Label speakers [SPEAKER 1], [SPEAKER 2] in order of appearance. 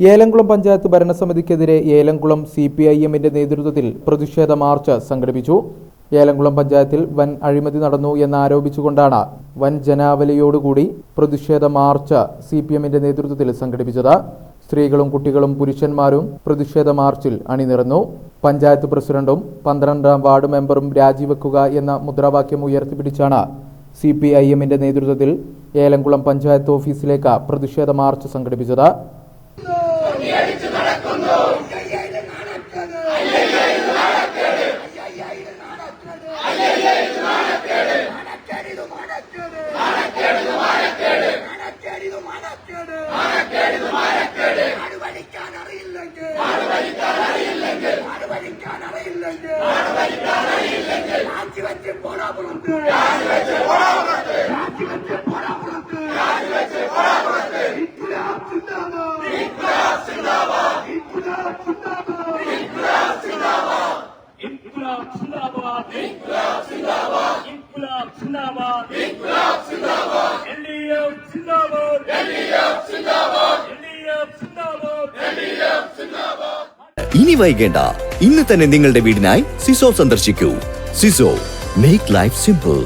[SPEAKER 1] ഏലംകുളം പഞ്ചായത്ത് ഭരണസമിതിക്കെതിരെ Elamkulam C P I എമ്മിന്റെ നേതൃത്വത്തിൽ പ്രതിഷേധ മാർച്ച് സംഘടിപ്പിച്ചു. ഏലംകുളം പഞ്ചായത്തിൽ വൻ അഴിമതി നടന്നു എന്നാരോപിച്ചുകൊണ്ടാണ് വൻ ജനാവലിയോടുകൂടി പ്രതിഷേധ മാർച്ച് സി പി എമ്മിന്റെ നേതൃത്വത്തിൽ സംഘടിപ്പിച്ചത്. സ്ത്രീകളും കുട്ടികളും പുരുഷന്മാരും പ്രതിഷേധ മാർച്ചിൽ അണിനിരന്നു. പഞ്ചായത്ത് പ്രസിഡന്റും പന്ത്രണ്ടാം വാർഡ് മെമ്പറും രാജിവെക്കുക എന്ന മുദ്രാവാക്യം ഉയർത്തിപ്പിടിച്ചാണ് സി പി ഐ എമ്മിന്റെ നേതൃത്വത്തിൽ ഏലംകുളം പഞ്ചായത്ത് ഓഫീസിലേക്ക് പ്രതിഷേധ മാർച്ച് സംഘടിപ്പിച്ചത്.
[SPEAKER 2] Sindago! Big Clap Sindago! സിന്ദാബാദ് ഇൻകുലാബ് സിന്ദാബാദ് ഇൻകുലാബ് സിന്ദാബാദ്
[SPEAKER 3] ഇൻകുലാബ് സിന്ദാബാദ് എൽഡിഎഫ് സിന്ദാബാദ് എൽഡിഎഫ് സിന്ദാബാദ് എൽഡിഎഫ് സിന്ദാബാദ് എൽഡിഎഫ്
[SPEAKER 4] ഇനി വൈകേണ്ട ഇന്ന് തന്നെ നിങ്ങളുടെ വീടിനായി സിസോ സന്ദർശിക്കൂ. സിസോ മേക്ക് ലൈഫ് സിമ്പിൾ